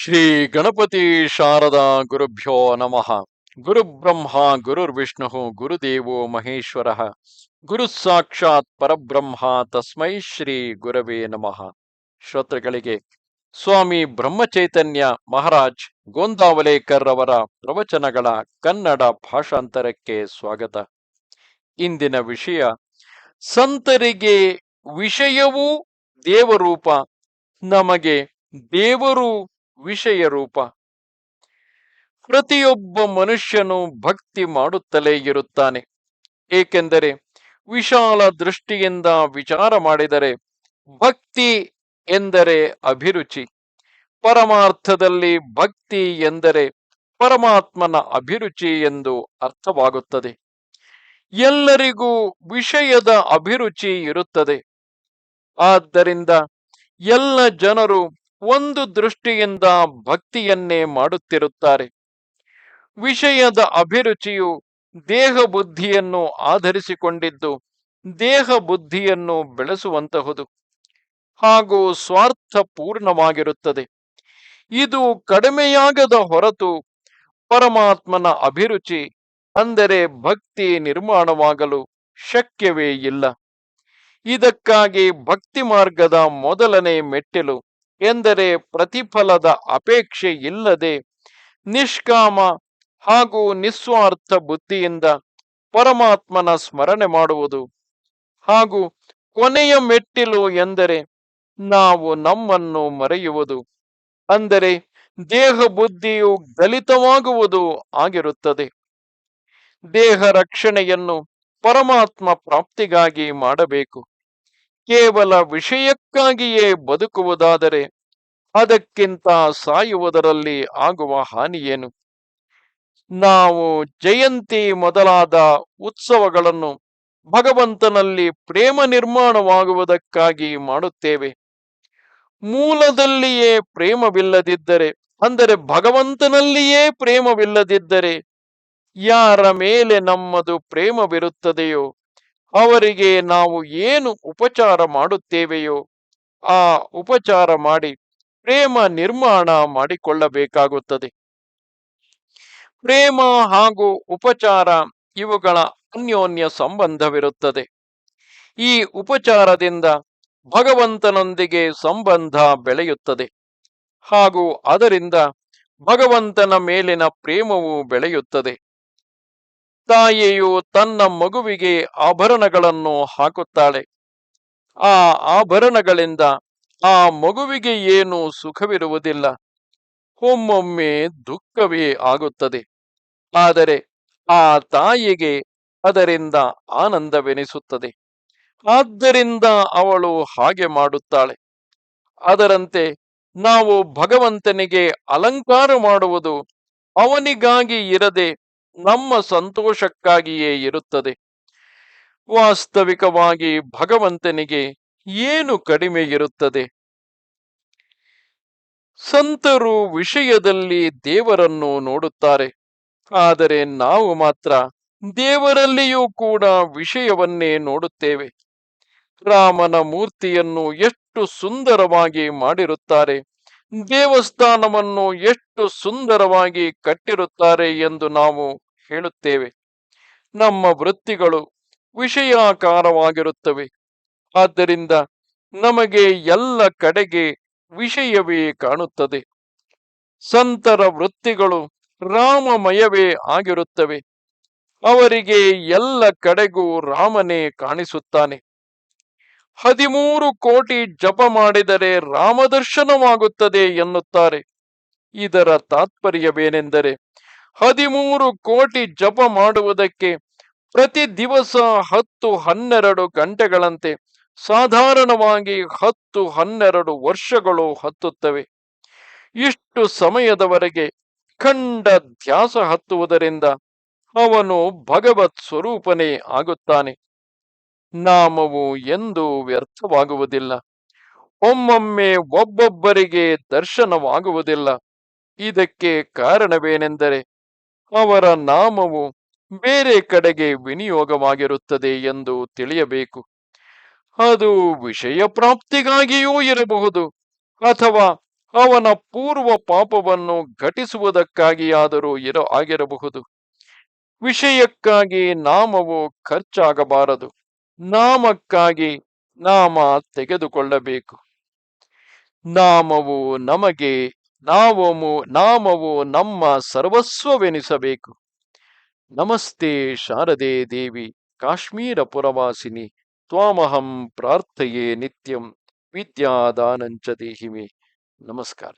ಶ್ರೀ ಗಣಪತಿ ಶಾರದಾ ಗುರುಭ್ಯೋ ನಮಃ. ಗುರುಬ್ರಹ್ಮ ಗುರುರ್ವಿಷ್ಣು ಗುರುದೇವೋ ಮಹೇಶ್ವರ. ಗುರು ಸಾಕ್ಷಾತ್ ಪರಬ್ರಹ್ಮ, ತಸ್ಮೈ ಶ್ರೀ ಗುರವೇ ನಮಃ. ಶ್ರೋತೃಗಳಿಗೆ, ಸ್ವಾಮಿ ಬ್ರಹ್ಮಚೈತನ್ಯ ಮಹಾರಾಜ್ ಗೋಂದಾವಲೇಕರ್ ಅವರ ಪ್ರವಚನಗಳ ಕನ್ನಡ ಭಾಷಾಂತರಕ್ಕೆ ಸ್ವಾಗತ. ಇಂದಿನ ವಿಷಯ, ಸಂತರಿಗೆ ವಿಷಯವೂ ದೇವರೂಪ. ನಮಗೆ ದೇವರು ವಿಷಯ ರೂಪ. ಪ್ರತಿಯೊಬ್ಬ ಮನುಷ್ಯನು ಭಕ್ತಿ ಮಾಡುತ್ತಲೇ ಇರುತ್ತಾನೆ. ಏಕೆಂದರೆ ವಿಶಾಲ ದೃಷ್ಟಿಯಿಂದ ವಿಚಾರ ಮಾಡಿದರೆ ಭಕ್ತಿ ಎಂದರೆ ಅಭಿರುಚಿ. ಪರಮಾರ್ಥದಲ್ಲಿ ಭಕ್ತಿ ಎಂದರೆ ಪರಮಾತ್ಮನ ಅಭಿರುಚಿ ಎಂದು ಅರ್ಥವಾಗುತ್ತದೆ. ಎಲ್ಲರಿಗೂ ವಿಷಯದ ಅಭಿರುಚಿ ಇರುತ್ತದೆ. ಆದ್ದರಿಂದ ಎಲ್ಲ ಜನರು ಒಂದು ದೃಷ್ಟಿಯಿಂದ ಭಕ್ತಿಯನ್ನೇ ಮಾಡುತ್ತಿರುತ್ತಾರೆ. ವಿಷಯದ ಅಭಿರುಚಿಯು ದೇಹ ಬುದ್ಧಿಯನ್ನು ಆಧರಿಸಿಕೊಂಡಿದ್ದು ದೇಹ ಬುದ್ಧಿಯನ್ನು ಬೆಳೆಸುವಂತಹುದು ಹಾಗೂ ಸ್ವಾರ್ಥ ಪೂರ್ಣವಾಗಿರುತ್ತದೆ ಇದು ಕಡಿಮೆಯಾಗದ ಹೊರತು ಪರಮಾತ್ಮನ ಅಭಿರುಚಿ, ಅಂದರೆ ಭಕ್ತಿ ನಿರ್ಮಾಣವಾಗಲು ಶಕ್ಯವೇ ಇಲ್ಲ. ಇದಕ್ಕಾಗಿ ಭಕ್ತಿ ಮಾರ್ಗದ ಮೊದಲನೇ ಮೆಟ್ಟಿಲು ಎಂದರೆ ಪ್ರತಿಫಲದ ಅಪೇಕ್ಷೆ ಇಲ್ಲದೆ ನಿಷ್ಕಾಮ ಹಾಗೂ ನಿಸ್ವಾರ್ಥ ಬುದ್ಧಿಯಿಂದ ಪರಮಾತ್ಮನ ಸ್ಮರಣೆ ಮಾಡುವುದು. ಹಾಗೂ ಕೊನೆಯ ಮೆಟ್ಟಿಲು ಎಂದರೆ ನಾವು ನಮ್ಮನ್ನು ಮರೆಯುವುದು. ಅಂದರೆ ದೇಹ ಬುದ್ಧಿಯು ಗಲಿತವಾಗುವುದು ಆಗಿರುತ್ತದೆ. ದೇಹ ರಕ್ಷಣೆಯನ್ನು ಪರಮಾತ್ಮ ಪ್ರಾಪ್ತಿಗಾಗಿ ಮಾಡಬೇಕು. ಕೇವಲ ವಿಷಯಕ್ಕಾಗಿಯೇ ಬದುಕುವುದಾದರೆ ಅದಕ್ಕಿಂತ ಸಾಯುವುದರಲ್ಲಿ ಆಗುವ ಹಾನಿಯೇನು? ನಾವು ಜಯಂತಿ ಮೊದಲಾದ ಉತ್ಸವಗಳನ್ನು ಭಗವಂತನಲ್ಲಿ ಪ್ರೇಮ ನಿರ್ಮಾಣವಾಗುವುದಕ್ಕಾಗಿ ಮಾಡುತ್ತೇವೆ. ಮೂಲದಲ್ಲಿಯೇ ಪ್ರೇಮವಿಲ್ಲದಿದ್ದರೆ, ಅಂದರೆ ಭಗವಂತನಲ್ಲಿಯೇ ಪ್ರೇಮವಿಲ್ಲದಿದ್ದರೆ, ಯಾರ ಮೇಲೆ ನಮ್ಮದು ಪ್ರೇಮವಿರುತ್ತದೆಯೋ ಅವರಿಗೆ ನಾವು ಏನು ಉಪಚಾರ ಮಾಡುತ್ತೇವೆಯೋ ಆ ಉಪಚಾರ ಮಾಡಿ ಪ್ರೇಮ ನಿರ್ಮಾಣ ಮಾಡಿಕೊಳ್ಳಬೇಕಾಗುತ್ತದೆ. ಪ್ರೇಮ ಹಾಗೂ ಉಪಚಾರ ಇವುಗಳ ಅನ್ಯೋನ್ಯ ಸಂಬಂಧವಿರುತ್ತದೆ. ಈ ಉಪಚಾರದಿಂದ ಭಗವಂತನೊಂದಿಗೆ ಸಂಬಂಧ ಬೆಳೆಯುತ್ತದೆ ಹಾಗೂ ಅದರಿಂದ ಭಗವಂತನ ಮೇಲಿನ ಪ್ರೇಮವು ಬೆಳೆಯುತ್ತದೆ. ತಾಯಿಯು ತನ್ನ ಮಗುವಿಗೆ ಆಭರಣಗಳನ್ನು ಹಾಕುತ್ತಾಳೆ. ಆ ಆಭರಣಗಳಿಂದ ಆ ಮಗುವಿಗೆ ಏನು ಸುಖವಿರುವುದಿಲ್ಲ. ಒಮ್ಮೊಮ್ಮೆ ದುಃಖವೇ ಆಗುತ್ತದೆ. ಆದರೆ ಆ ತಾಯಿಗೆ ಅದರಿಂದ ಆನಂದವೆನಿಸುತ್ತದೆ. ಆದ್ದರಿಂದ ಅವಳು ಹಾಗೆ ಮಾಡುತ್ತಾಳೆ. ಅದರಂತೆ ನಾವು ಭಗವಂತನಿಗೆ ಅಲಂಕಾರ ಮಾಡುವುದು ಅವನಿಗಾಗಿ ಇರದೆ ನಮ್ಮ ಸಂತೋಷಕ್ಕಾಗಿಯೇ ಇರುತ್ತದೆ. ವಾಸ್ತವಿಕವಾಗಿ ಭಗವಂತನಿಗೆ ಏನು ಕಡಿಮೆ ಇರುತ್ತದೆ? ಸಂತರು ವಿಷಯದಲ್ಲಿ ದೇವರನ್ನು ನೋಡುತ್ತಾರೆ. ಆದರೆ ನಾವು ಮಾತ್ರ ದೇವರಲ್ಲಿಯೂ ಕೂಡ ವಿಷಯವನ್ನೇ ನೋಡುತ್ತೇವೆ. ರಾಮನ ಮೂರ್ತಿಯನ್ನು ಎಷ್ಟು ಸುಂದರವಾಗಿ ಮಾಡಿರುತ್ತಾರೆ. ದೇವಸ್ಥಾನವನ್ನು ಎಷ್ಟು ಸುಂದರವಾಗಿ ಕಟ್ಟಿರುತ್ತಾರೆ ಎಂದು ನಾವು ಹೇಳುತ್ತೇವೆ ನಮ್ಮ ವೃತ್ತಿಗಳು ವಿಷಯಾಕಾರವಾಗಿರುತ್ತವೆ. ಆದ್ದರಿಂದ ನಮಗೆ ಎಲ್ಲ ಕಡೆಗೆ ವಿಷಯವೇ ಕಾಣುತ್ತದೆ. ಸಂತರ ವೃತ್ತಿಗಳು ರಾಮಮಯವೇ ಆಗಿರುತ್ತವೆ. ಅವರಿಗೆ ಎಲ್ಲ ಕಡೆಗೂ ರಾಮನೇ ಕಾಣಿಸುತ್ತಾನೆ. ಹದಿಮೂರು ಕೋಟಿ ಜಪ ಮಾಡಿದರೆ ರಾಮದರ್ಶನವಾಗುತ್ತದೆ ಎನ್ನುತ್ತಾರೆ. ಇದರ ತಾತ್ಪರ್ಯವೇನೆಂದರೆ ಹದಿಮೂರು ಕೋಟಿ ಜಪ ಮಾಡುವುದಕ್ಕೆ ಪ್ರತಿ ದಿವಸ ಹತ್ತು ಹನ್ನೆರಡು ಗಂಟೆಗಳಂತೆ ಸಾಧಾರಣವಾಗಿ ಹತ್ತು ಹನ್ನೆರಡು ವರ್ಷಗಳು ಹತ್ತುತ್ತವೆ. ಇಷ್ಟು ಸಮಯದವರೆಗೆ ಖಂಡ ಧ್ಯಾಸ ಹತ್ತುವುದರಿಂದ ಅವನು ಭಗವತ್ ಸ್ವರೂಪನೇ ಆಗುತ್ತಾನೆ. ನಾಮವು ಎಂದು ವ್ಯರ್ಥವಾಗುವುದಿಲ್ಲ. ಒಮ್ಮೊಮ್ಮೆ ಒಬ್ಬೊಬ್ಬರಿಗೆ ದರ್ಶನವಾಗುವುದಿಲ್ಲ. ಇದಕ್ಕೆ ಕಾರಣವೇನೆಂದರೆ ಅವರ ನಾಮವು ಬೇರೆ ಕಡೆಗೆ ವಿನಿಯೋಗವಾಗಿರುತ್ತದೆ ಎಂದು ತಿಳಿಯಬೇಕು. ಅದು ವಿಷಯ ಪ್ರಾಪ್ತಿಗಾಗಿಯೂ ಇರಬಹುದು ಅಥವಾ ಅವನ ಪೂರ್ವ ಪಾಪವನ್ನು ಘಟಿಸುವುದಕ್ಕಾಗಿಯಾದರೂ ಇರ, ಆಗಿರಬಹುದು. ವಿಷಯಕ್ಕಾಗಿ ನಾಮವು ಖರ್ಚಾಗಬಾರದು. ನಾಮಕ್ಕಾಗಿ ನಾಮ ತೆಗೆದುಕೊಳ್ಳಬೇಕು. ನಾಮವು ನಮಗೆ ನಾಮವು ನಾಮವು ನಮ್ಮ ಸರ್ವಸ್ವವೆನಿಸಬೇಕು. ನಮಸ್ತೆ ಶಾರದೆ ದೇವಿ, ಕಾಶ್ಮೀರ ಪುರವಾಸಿನಿ, ತ್ವಾಮಹಂ ಪ್ರಾರ್ಥಯೇ ನಿತ್ಯಂ, ವಿದ್ಯಾದಾನಂಚ ದೇಹಿಮೆ. ನಮಸ್ಕಾರ.